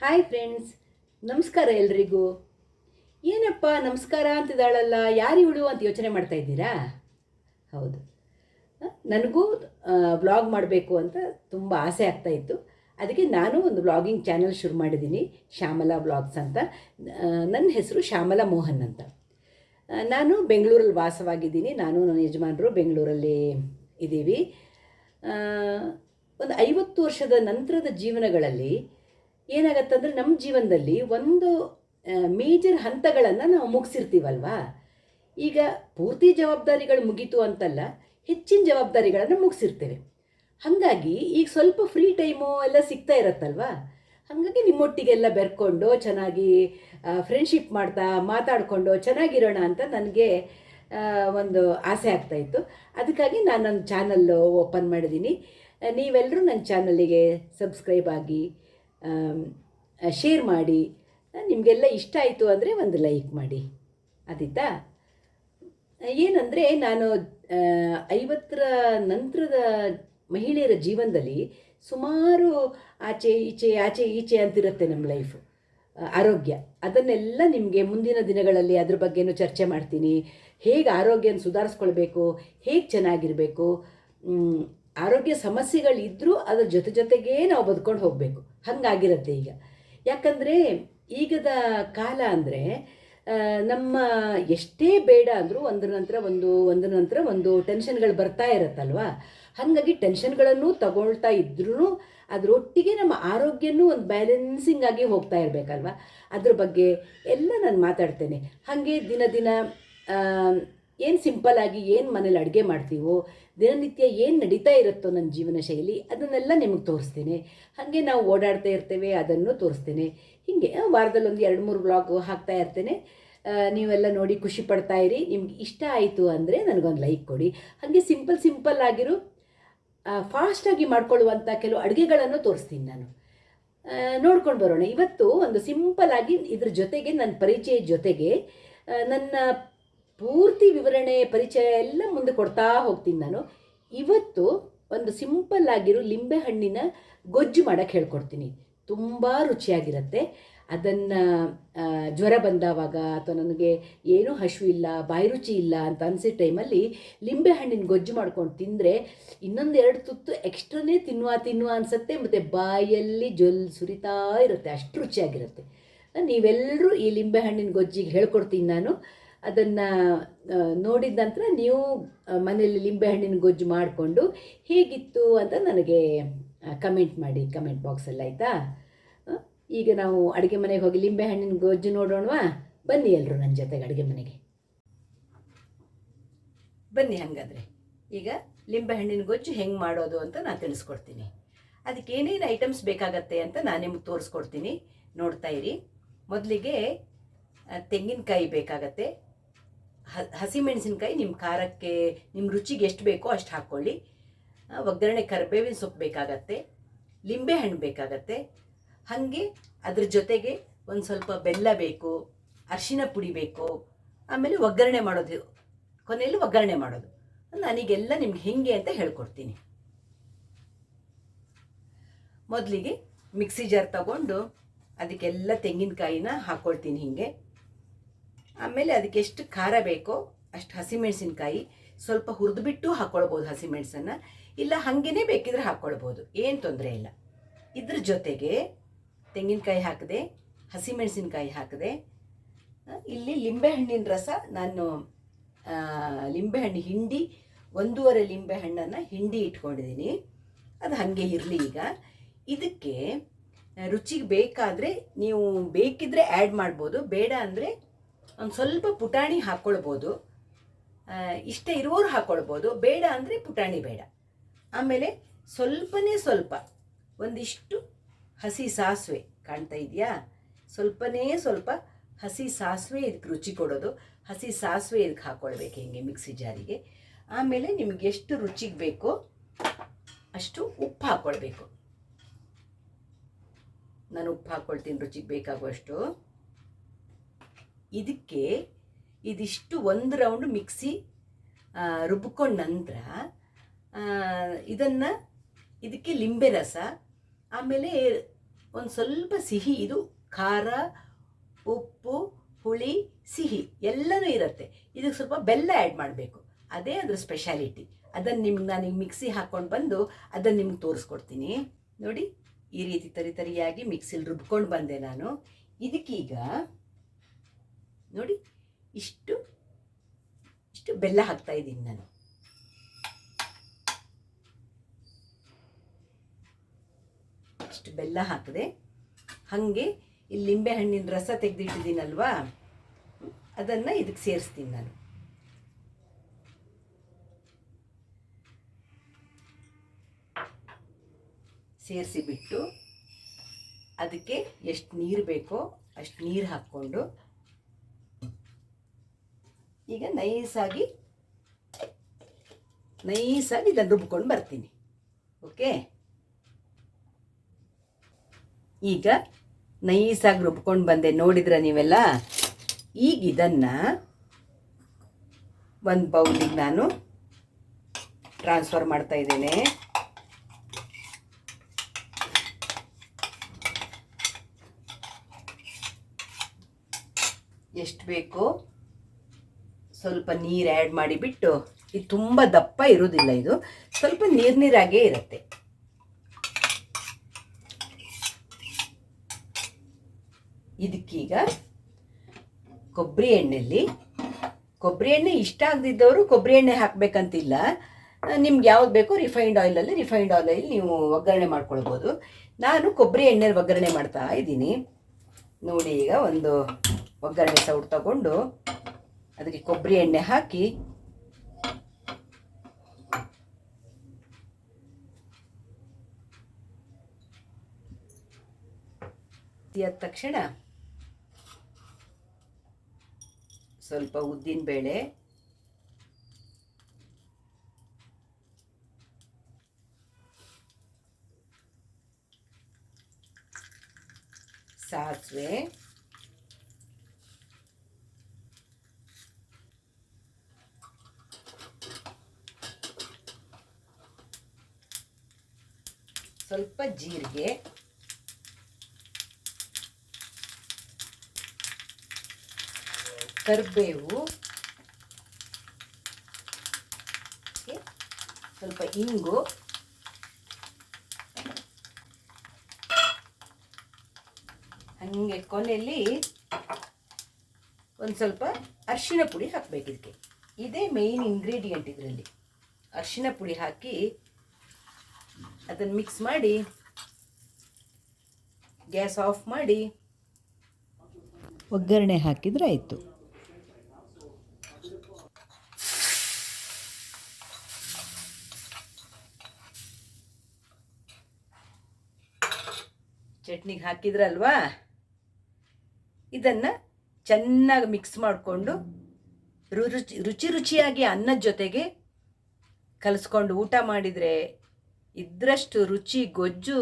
Hi friends ನಮಸ್ಕಾರ ಎಲ್ರಿಗೂ. ಏನಪ್ಪ ನಮಸ್ಕಾರ ಅಂತಿದ್ದಾಳಲ್ಲ, ಯಾರು ಇವಳು ಅಂತ ಯೋಚನೆ ಮಾಡ್ತಾ ಇದ್ದೀರಾ? ಹೌದು. ನನಗೂ ವ್ಲಾಗ್ ಮಾಡಬೇಕು ಅಂತ ತುಂಬ ಆಸೆ ಆಗ್ತಾ ಇತ್ತು. ಅದಕ್ಕೆ ನಾನು ಒಂದು ಬ್ಲಾಗಿಂಗ್ ಚಾನಲ್ ಶುರು ಮಾಡಿದ್ದೀನಿ, ಶ್ಯಾಮಲಾ ವ್ಲಾಗ್ಸ್ ಅಂತ. ನನ್ನ ಹೆಸರು ಶ್ಯಾಮಲಾ ಮೋಹನ್ ಅಂತ. ನಾನು ಬೆಂಗಳೂರಲ್ಲಿ ವಾಸವಾಗಿದ್ದೀನಿ. ನಾನು ನನ್ನ ಯಜಮಾನರು ಬೆಂಗಳೂರಲ್ಲಿ ಇದ್ದೀವಿ. ಒಂದು ಐವತ್ತು ವರ್ಷದ ನಂತರದ ಜೀವನಗಳಲ್ಲಿ ಏನಾಗತ್ತಂದ್ರೆ ನಮ್ಮ ಜೀವನದಲ್ಲಿ ಒಂದು ಮೇಜರ್ ಹಂತಗಳನ್ನು ನಾವು ಮುಗಿಸಿರ್ತೀವಲ್ವಾ? ಈಗ ಪೂರ್ತಿ ಜವಾಬ್ದಾರಿಗಳು ಮುಗೀತು ಅಂತಲ್ಲ, ಹೆಚ್ಚಿನ ಜವಾಬ್ದಾರಿಗಳನ್ನು ಮುಗಿಸಿರ್ತೇವೆ. ಹಾಗಾಗಿ ಈಗ ಸ್ವಲ್ಪ ಫ್ರೀ ಟೈಮು ಎಲ್ಲ ಸಿಗ್ತಾ ಇರತ್ತಲ್ವಾ? ಹಾಗಾಗಿ ನಿಮ್ಮೊಟ್ಟಿಗೆಲ್ಲ ಬೆರ್ಕೊಂಡು, ಚೆನ್ನಾಗಿ ಫ್ರೆಂಡ್ಶಿಪ್ ಮಾಡ್ತಾ, ಮಾತಾಡಿಕೊಂಡು ಚೆನ್ನಾಗಿರೋಣ ಅಂತ ನನಗೆ ಒಂದು ಆಸೆ ಆಗ್ತಾಯಿತ್ತು ಅದಕ್ಕಾಗಿ ನಾನು ನನ್ನ ಚಾನಲ್ಲು ಓಪನ್ ಮಾಡಿದ್ದೀನಿ. ನೀವೆಲ್ಲರೂ ನನ್ನ ಚಾನಲ್ಲಿಗೆ ಸಬ್ಸ್ಕ್ರೈಬ್ ಆಗಿ ಶೇರ್ ಮಾಡಿ ನಿಮಗೆಲ್ಲ ಇಷ್ಟ ಆಯಿತು ಅಂದರೆ ಒಂದು ಲೈಕ್ ಮಾಡಿ. ಆದೀತಾ ಏನಂದರೆ ನಾನು ಐವತ್ತರ ನಂತರದ ಮಹಿಳೆಯರ ಜೀವನದಲ್ಲಿ ಸುಮಾರು ಆಚೆ ಈಚೆ ಆಚೆ ಈಚೆ ಅಂತಿರುತ್ತೆ ನಮ್ಮ ಲೈಫು ಆರೋಗ್ಯ. ಅದನ್ನೆಲ್ಲ ನಿಮಗೆ ಮುಂದಿನ ದಿನಗಳಲ್ಲಿ ಅದ್ರ ಬಗ್ಗೆನೂ ಚರ್ಚೆ ಮಾಡ್ತೀನಿ. ಹೇಗೆ ಆರೋಗ್ಯನ ಸುಧಾರಿಸ್ಕೊಳ್ಬೇಕು, ಹೇಗೆ ಚೆನ್ನಾಗಿರಬೇಕು ಆರೋಗ್ಯ ಸಮಸ್ಯೆಗಳಿದ್ದರೂ ಅದ್ರ ಜೊತೆ ಜೊತೆಗೇ ನಾವು ಬದುಕೊಂಡು ಹೋಗಬೇಕು. ಹಾಗಾಗಿರತ್ತೆ ಈಗ. ಯಾಕಂದರೆ ಈಗದ ಕಾಲ ಅಂದರೆ ನಮ್ಮ ಎಷ್ಟೇ ಬೇಡ ಅಂದರೂ ಒಂದರ ನಂತರ ಒಂದು, ಒಂದರ ನಂತರ ಒಂದು ಟೆನ್ಷನ್ಗಳು ಬರ್ತಾ ಇರತ್ತಲ್ವಾ? ಹಾಗಾಗಿ ಟೆನ್ಷನ್ಗಳನ್ನು ತಗೊಳ್ತಾ ಇದ್ರೂ ಅದರೊಟ್ಟಿಗೆ ನಮ್ಮ ಆರೋಗ್ಯನೂ ಒಂದು ಬ್ಯಾಲೆನ್ಸಿಂಗ್ ಆಗಿ ಹೋಗ್ತಾ ಇರಬೇಕಲ್ವ? ಅದ್ರ ಬಗ್ಗೆ ಎಲ್ಲ ನಾನು ಮಾತಾಡ್ತೇನೆ. ಹಾಗೆ ದಿನ ದಿನ ಏನು ಸಿಂಪಲ್ ಆಗಿ ಏನು ಮನೇಲಿ ಅಡುಗೆ ಮಾಡ್ತೀವೋ, ದಿನನಿತ್ಯ ಏನು ನಡೀತಾ ಇರುತ್ತೋ ನನ್ನ ಜೀವನ ಶೈಲಿ, ಅದನ್ನೆಲ್ಲ ನಿಮಗೆ ತೋರಿಸ್ತೇನೆ. ಹಾಗೆ ನಾವು ಓಡಾಡ್ತಾ ಇರ್ತೇವೆ, ಅದನ್ನು ತೋರಿಸ್ತೇನೆ. ಹೀಗೆ ವಾರದಲ್ಲಿ ಒಂದು ಎರಡು ಮೂರು ಬ್ಲಾಗ್ ಹಾಕ್ತಾ ಇರ್ತೇನೆ. ನೀವೆಲ್ಲ ನೋಡಿ ಖುಷಿ ಪಡ್ತಾ ಇರಿ. ನಿಮ್ಗೆ ಇಷ್ಟ ಆಯಿತು ಅಂದರೆ ನನಗೊಂದು ಲೈಕ್ ಕೊಡಿ. ಹಾಗೆ ಸಿಂಪಲ್ ಸಿಂಪಲ್ ಆಗಿರೋ ಫಾಸ್ಟಾಗಿ ಮಾಡ್ಕೊಳ್ಳುವಂಥ ಕೆಲವು ಅಡುಗೆಗಳನ್ನು ತೋರಿಸ್ತೀನಿ ನಾನು. ನೋಡ್ಕೊಂಡು ಬರೋಣ. ಇವತ್ತು ಒಂದು ಸಿಂಪಲ್ ಆಗಿ ಇದ್ರ ಜೊತೆಗೆ ನನ್ನ ಪರಿಚಯ ಜೊತೆಗೆ ನನ್ನ ಪೂರ್ತಿ ವಿವರಣೆ, ಪರಿಚಯ ಎಲ್ಲ ಮುಂದೆ ಕೊಡ್ತಾ ಹೋಗ್ತೀನಿ ನಾನು. ಇವತ್ತು ಒಂದು ಸಿಂಪಲ್ ಆಗಿರೋ ಲಿಂಬೆ ಹಣ್ಣಿನ ಗೊಜ್ಜು ಮಾಡೋಕ್ಕೆ ಹೇಳ್ಕೊಡ್ತೀನಿ. ತುಂಬ ರುಚಿಯಾಗಿರುತ್ತೆ. ಅದನ್ನು ಜ್ವರ ಬಂದಾವಾಗ ಅಥವಾ ನನಗೆ ಏನೂ ಹಶು ಇಲ್ಲ, ಬಾಯಿ ರುಚಿ ಇಲ್ಲ ಅಂತ ಅನಿಸಿದ ಟೈಮಲ್ಲಿ ಲಿಂಬೆ ಹಣ್ಣಿನ ಗೊಜ್ಜು ಮಾಡ್ಕೊಂಡು ತಿಂದರೆ ಇನ್ನೊಂದು ಎರಡು ತುತ್ತು ಎಕ್ಸ್ಟ್ರಾನೇ ತಿನ್ನುವ ತಿನ್ನುವ ಅನಿಸುತ್ತೆ. ಮತ್ತು ಬಾಯಲ್ಲಿ ಜೊಲ್ ಸುರಿತಾ ಇರುತ್ತೆ. ಅಷ್ಟು ರುಚಿಯಾಗಿರುತ್ತೆ. ನೀವೆಲ್ಲರೂ ಈ ಲಿಂಬೆ ಹಣ್ಣಿನ ಗೊಜ್ಜಿಗೆ ಹೇಳ್ಕೊಡ್ತೀನಿ ನಾನು. ಅದನ್ನು ನೋಡಿದ ನಂತರ ನೀವು ಮನೆಯಲ್ಲಿ ಲಿಂಬೆ ಹಣ್ಣಿನ ಗೊಜ್ಜು ಮಾಡಿಕೊಂಡು ಹೇಗಿತ್ತು ಅಂತ ನನಗೆ ಕಮೆಂಟ್ ಮಾಡಿ ಕಮೆಂಟ್ ಬಾಕ್ಸಲ್ಲಿ ಆಯಿತಾ? ಈಗ ನಾವು ಅಡುಗೆ ಮನೆಗೆ ಹೋಗಿ ಲಿಂಬೆಹಣ್ಣಿನ ಗೊಜ್ಜು ನೋಡೋಣವಾ? ಬನ್ನಿ ಎಲ್ಲರೂ ನನ್ನ ಜೊತೆಗೆ ಅಡುಗೆ ಮನೆಗೆ. ಬನ್ನಿ ಹಾಗಾದರೆ. ಈಗ ಲಿಂಬೆಹಣ್ಣಿನ ಗೊಜ್ಜು ಹೆಂಗೆ ಮಾಡೋದು ಅಂತ ನಾನು ತಿಳಿಸ್ಕೊಡ್ತೀನಿ. ಅದಕ್ಕೆ ಏನೇನು ಐಟಮ್ಸ್ ಬೇಕಾಗತ್ತೆ ಅಂತ ನಾನು ನಿಮ್ಗೆ ತೋರಿಸ್ಕೊಡ್ತೀನಿ. ನೋಡ್ತಾ ಇರಿ. ಮೊದಲಿಗೆ ತೆಂಗಿನಕಾಯಿ ಬೇಕಾಗತ್ತೆ. ಹಸಿಮೆಣಸಿನ್ಕಾಯಿ ನಿಮ್ಮ ಖಾರಕ್ಕೆ ನಿಮ್ಮ ರುಚಿಗೆ ಎಷ್ಟು ಬೇಕೋ ಅಷ್ಟು ಹಾಕ್ಕೊಳ್ಳಿ ಒಗ್ಗರಣೆ ಕರಿಬೇವಿನ ಸೊಪ್ಪು ಬೇಕಾಗತ್ತೆ. ಲಿಂಬೆ ಹಣ್ಣು ಬೇಕಾಗತ್ತೆ. ಹಾಗೆ ಅದ್ರ ಜೊತೆಗೆ ಒಂದು ಸ್ವಲ್ಪ ಬೆಲ್ಲ ಬೇಕು, ಅರಿಶಿನ ಪುಡಿ ಬೇಕು. ಆಮೇಲೆ ಒಗ್ಗರಣೆ ಮಾಡೋದು, ಕೊನೆಯಲ್ಲಿ ಒಗ್ಗರಣೆ ಮಾಡೋದು. ನನಗೆಲ್ಲ ನಿಮ್ಗೆ ಹೇಗೆ ಅಂತ ಹೇಳ್ಕೊಡ್ತೀನಿ. ಮೊದಲಿಗೆ ಮಿಕ್ಸಿ ಜಾರ್ ತಗೊಂಡು ಅದಕ್ಕೆಲ್ಲ ತೆಂಗಿನಕಾಯಿನ ಹಾಕ್ಕೊಳ್ತೀನಿ ಹೀಗೆ. ಆಮೇಲೆ ಅದಕ್ಕೆ ಎಷ್ಟು ಖಾರ ಬೇಕೋ ಅಷ್ಟು ಹಸಿಮೆಣಸಿನ್ಕಾಯಿ ಸ್ವಲ್ಪ ಹುರಿದುಬಿಟ್ಟು ಹಾಕ್ಕೊಳ್ಬೋದು ಹಸಿಮೆಣಸನ್ನು. ಇಲ್ಲ ಹಾಗೇನೆ ಬೇಕಿದ್ರೆ ಹಾಕ್ಕೊಳ್ಬೋದು ಏನು ತೊಂದರೆ ಇಲ್ಲ. ಇದ್ರ ಜೊತೆಗೆ ತೆಂಗಿನಕಾಯಿ ಹಾಕಿದೆ, ಹಸಿಮೆಣಸಿನ್ಕಾಯಿ ಹಾಕಿದೆ ಇಲ್ಲಿ ಲಿಂಬೆಹಣ್ಣಿನ ರಸ ನಾನು ಲಿಂಬೆಹಣ್ಣು ಹಿಂಡಿ, ಒಂದೂವರೆ ಲಿಂಬೆಹಣ್ಣನ್ನು ಹಿಂಡಿ ಇಟ್ಕೊಂಡಿದ್ದೀನಿ. ಅದು ಹಾಗೆ ಇರಲಿ ಈಗ. ಇದಕ್ಕೆ ರುಚಿಗೆ ಬೇಕಾದರೆ ನೀವು ಬೇಕಿದ್ರೆ ಆ್ಯಡ್ ಮಾಡ್ಬೋದು, ಬೇಡ ಅಂದರೆ ಒಂದು ಸ್ವಲ್ಪ ಪುಟಾಣಿ ಹಾಕ್ಕೊಳ್ಬೋದು ಇಷ್ಟ ಇರುವವರು ಹಾಕ್ಕೊಳ್ಬೋದು ಬೇಡ ಅಂದರೆ ಪುಟಾಣಿ ಬೇಡ. ಆಮೇಲೆ ಸ್ವಲ್ಪನೇ ಸ್ವಲ್ಪ ಒಂದಿಷ್ಟು ಹಸಿ ಸಾಸಿವೆ ಕಾಣ್ತಾ ಇದೆಯಾ? ಸ್ವಲ್ಪನೇ ಸ್ವಲ್ಪ ಹಸಿ ಸಾಸಿವೆ ಇದಕ್ಕೆ ರುಚಿ ಕೊಡೋದು. ಹಸಿ ಸಾಸಿವೆ ಇದಕ್ಕೆ ಹಾಕ್ಕೊಳ್ಬೇಕು ಹಿಂಗೆ ಮಿಕ್ಸಿ ಜಾರಿಗೆ. ಆಮೇಲೆ ನಿಮ್ಗೆ ಎಷ್ಟು ರುಚಿಗೆ ಬೇಕೋ ಅಷ್ಟು ಉಪ್ಪು ಹಾಕ್ಕೊಳ್ಬೇಕು ನಾನು ಉಪ್ಪು ಹಾಕ್ಕೊಳ್ತೀನಿ ರುಚಿಗೆ ಬೇಕಾಗುವಷ್ಟು. ಇದಕ್ಕೆ ಇದಿಷ್ಟು ಒಂದು ರೌಂಡ್ ಮಿಕ್ಸಿ ರುಬ್ಕೊಂಡ ನಂತರ ಇದನ್ನು ಇದಕ್ಕೆ ಲಿಂಬೆ ರಸ, ಆಮೇಲೆ ಒಂದು ಸ್ವಲ್ಪ ಸಿಹಿ, ಇದು ಖಾರ, ಉಪ್ಪು, ಹುಳಿ, ಸಿಹಿ ಎಲ್ಲನೂ ಇರುತ್ತೆ. ಇದಕ್ಕೆ ಸ್ವಲ್ಪ ಬೆಲ್ಲ ಆ್ಯಡ್ ಮಾಡಬೇಕು. ಅದೇ ಅದ್ರ ಸ್ಪೆಷಾಲಿಟಿ ಅದನ್ನು ನಿಮ್ಗೆ ನಾನು ಮಿಕ್ಸಿ ಹಾಕ್ಕೊಂಡು ಬಂದು ಅದನ್ನು ನಿಮ್ಗೆ ತೋರಿಸ್ಕೊಡ್ತೀನಿ. ನೋಡಿ, ಈ ರೀತಿ ತರಿ ತರಿಯಾಗಿ ಮಿಕ್ಸಿಲಿ ರುಬ್ಕೊಂಡು ಬಂದೆ ನಾನು. ಇದಕ್ಕೀಗ ನೋಡಿ, ಇಷ್ಟು ಇಷ್ಟು ಬೆಲ್ಲ ಹಾಕ್ತಾ ಇದ್ದೀನಿ ನಾನು. ಇಷ್ಟು ಬೆಲ್ಲ ಹಾಕಿದೆ. ಹಾಗೆ ಇಲ್ಲಿ ಲಿಂಬೆ ಹಣ್ಣಿನ ರಸ ತೆಗೆದಿಟ್ಟಿದ್ದೀನಲ್ವಾ? ಅದನ್ನು ಇದಕ್ಕೆ ಸೇರಿಸ್ತೀನಿ ನಾನು. ಸೇರಿಸಿಬಿಟ್ಟು ಅದಕ್ಕೆ ಎಷ್ಟು ನೀರು ಬೇಕೋ ಅಷ್ಟು ನೀರು ಹಾಕ್ಕೊಂಡು ಈಗ ನೈಸಾಗಿ ನೈಸಾಗಿ ಇದನ್ನು ರುಬ್ಕೊಂಡು ಬರ್ತೀನಿ. ಓಕೆ ಈಗ ನೈಸಾಗಿ ರುಬ್ಕೊಂಡು ಬಂದೆ. ನೋಡಿದ್ರ ನೀವೆಲ್ಲ? ಈಗ ಇದನ್ನು ಒಂದು ಬೌಲಿಗೆ ನಾನು ಟ್ರಾನ್ಸ್ಫರ್ ಮಾಡ್ತಾ ಇದ್ದೇನೆ. ಎಷ್ಟು ಬೇಕೋ? ಸ್ವಲ್ಪ ನೀರು ಆ್ಯಡ್ ಮಾಡಿಬಿಟ್ಟು ಇದು ತುಂಬ ದಪ್ಪ ಇರೋದಿಲ್ಲ ಇದು. ಸ್ವಲ್ಪ ನೀರು ನೀರಾಗೇ ಇರುತ್ತೆ. ಇದಕ್ಕೀಗ ಕೊಬ್ಬರಿ ಎಣ್ಣೆಯಲ್ಲಿ ಕೊಬ್ಬರಿ ಎಣ್ಣೆ ಇಷ್ಟ ಆಗದಿದ್ದವರು ಕೊಬ್ಬರಿ ಎಣ್ಣೆ ಹಾಕಬೇಕಂತಿಲ್ಲ. ನಿಮ್ಗೆ ಯಾವ್ದು ಬೇಕೋ ರಿಫೈನ್ಡ್ ಆಯಿಲಲ್ಲಿ ರಿಫೈನ್ಡ್ ಆಯಿಲಲ್ಲಿ ನೀವು ಒಗ್ಗರಣೆ ಮಾಡ್ಕೊಳ್ಬೋದು. ನಾನು ಕೊಬ್ಬರಿ ಎಣ್ಣೆ ಒಗ್ಗರಣೆ ಮಾಡ್ತಾ ಇದ್ದೀನಿ. ನೋಡಿ ಈಗ ಒಂದು ಒಗ್ಗರಣೆ ಸೌಟ್ ತಗೊಂಡು ಅದಕ್ಕೆ ಕೊಬ್ಬರಿ ಎಣ್ಣೆ ಹಾಕಿ. ಎದ್ದ ತಕ್ಷಣ ಸ್ವಲ್ಪ ಉದ್ದಿನ ಬೇಳೆ ಸಾಸಿವೆ ಸ್ವಲ್ಪ ಜೀರಿಗೆ. ಕರಿಬೇವು. ಸ್ವಲ್ಪ ಇಂಗು. ಹಂಗೆ ಕೊನೆಯಲ್ಲಿ ಒಂದು ಸ್ವಲ್ಪ ಅರಿಶಿನ ಪುಡಿ ಹಾಕಬೇಕು ಇದಕ್ಕೆ. ಇದೇ ಮೇಯ್ನ್ ಇಂಗ್ರೀಡಿಯೆಂಟ್ ಇದರಲ್ಲಿ. ಅರಿಶಿನ ಪುಡಿ ಹಾಕಿ ಅದನ್ನು ಮಿಕ್ಸ್ ಮಾಡಿ ಗ್ಯಾಸ್ ಆಫ್ ಮಾಡಿ ಒಗ್ಗರಣೆ ಹಾಕಿದರೆ ಆಯಿತು. ಚಟ್ನಿಗೆ ಹಾಕಿದ್ರಲ್ವಾ? ಇದನ್ನು ಚೆನ್ನಾಗಿ ಮಿಕ್ಸ್ ಮಾಡಿಕೊಂಡು ರುಚಿ ರುಚಿ ರುಚಿಯಾಗಿ ಅನ್ನದ ಜೊತೆಗೆ ಕಲಿಸ್ಕೊಂಡು ಊಟ ಮಾಡಿದರೆ ಇದ್ರಷ್ಟು ರುಚಿ, ಗೊಜ್ಜು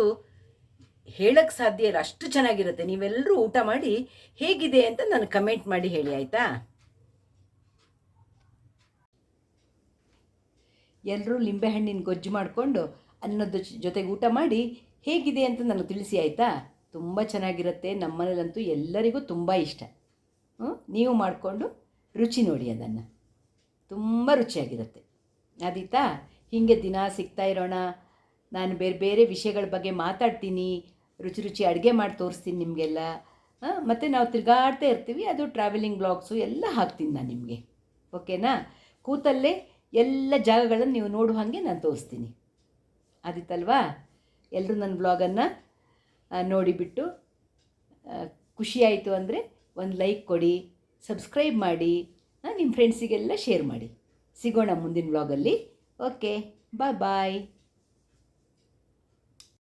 ಹೇಳಕ್ಕೆ ಸಾಧ್ಯ ಇಲ್ಲ. ಅಷ್ಟು ಚೆನ್ನಾಗಿರುತ್ತೆ. ನೀವೆಲ್ಲರೂ ಊಟ ಮಾಡಿ ಹೇಗಿದೆ ಅಂತ ನಾನು ಕಮೆಂಟ್ ಮಾಡಿ ಹೇಳಿ, ಆಯಿತಾ? ಎಲ್ಲರೂ ಲಿಂಬೆಹಣ್ಣಿನ ಗೊಜ್ಜು ಮಾಡಿಕೊಂಡು ಅನ್ನದ ಜೊತೆಗೆ ಊಟ ಮಾಡಿ ಹೇಗಿದೆ ಅಂತ ನನಗೆ ತಿಳಿಸಿ, ಆಯಿತಾ? ತುಂಬ ಚೆನ್ನಾಗಿರುತ್ತೆ. ನಮ್ಮನೇಲಂತೂ ಎಲ್ಲರಿಗೂ ತುಂಬ ಇಷ್ಟ. ನೀವು ಮಾಡಿಕೊಂಡು ರುಚಿ ನೋಡಿ ಅದನ್ನು. ತುಂಬ ರುಚಿಯಾಗಿರುತ್ತೆ. ಅದೀತಾ ಹೀಗೆ ದಿನ ಸಿಗ್ತಾ ಇರೋಣ. ನಾನು ಬೇರೆ ಬೇರೆ ವಿಷಯಗಳ ಬಗ್ಗೆ ಮಾತಾಡ್ತೀನಿ, ರುಚಿ ರುಚಿ ಅಡುಗೆ ಮಾಡಿ ತೋರಿಸ್ತೀನಿ ನಿಮಗೆಲ್ಲ. ಮತ್ತು ನಾವು ತಿರುಗಾಡ್ತಾ ಇರ್ತೀವಿ, ಅದು ಟ್ರಾವೆಲಿಂಗ್ ಬ್ಲಾಗ್ಸು ಎಲ್ಲ ಹಾಕ್ತೀನಿ ನಾನು ನಿಮಗೆ. ಓಕೆನಾ ಕೂತಲ್ಲೇ ಎಲ್ಲ ಜಾಗಗಳನ್ನು ನೀವು ನೋಡುವ ಹಾಗೆ ನಾನು ತೋರಿಸ್ತೀನಿ. ಆದಿತ್ತಲ್ವಾ? ಎಲ್ಲರೂ ನನ್ನ ಬ್ಲಾಗನ್ನು ನೋಡಿಬಿಟ್ಟು ಖುಷಿಯಾಯಿತು ಅಂದರೆ ಒಂದು ಲೈಕ್ ಕೊಡಿ ಸಬ್ಸ್ಕ್ರೈಬ್ ಮಾಡಿ ನಿಮ್ಮ ಫ್ರೆಂಡ್ಸಿಗೆಲ್ಲ ಶೇರ್ ಮಾಡಿ. ಸಿಗೋಣ ಮುಂದಿನ ಬ್ಲಾಗಲ್ಲಿ ಓಕೆ ಬಾಯ್ ಬಾಯ್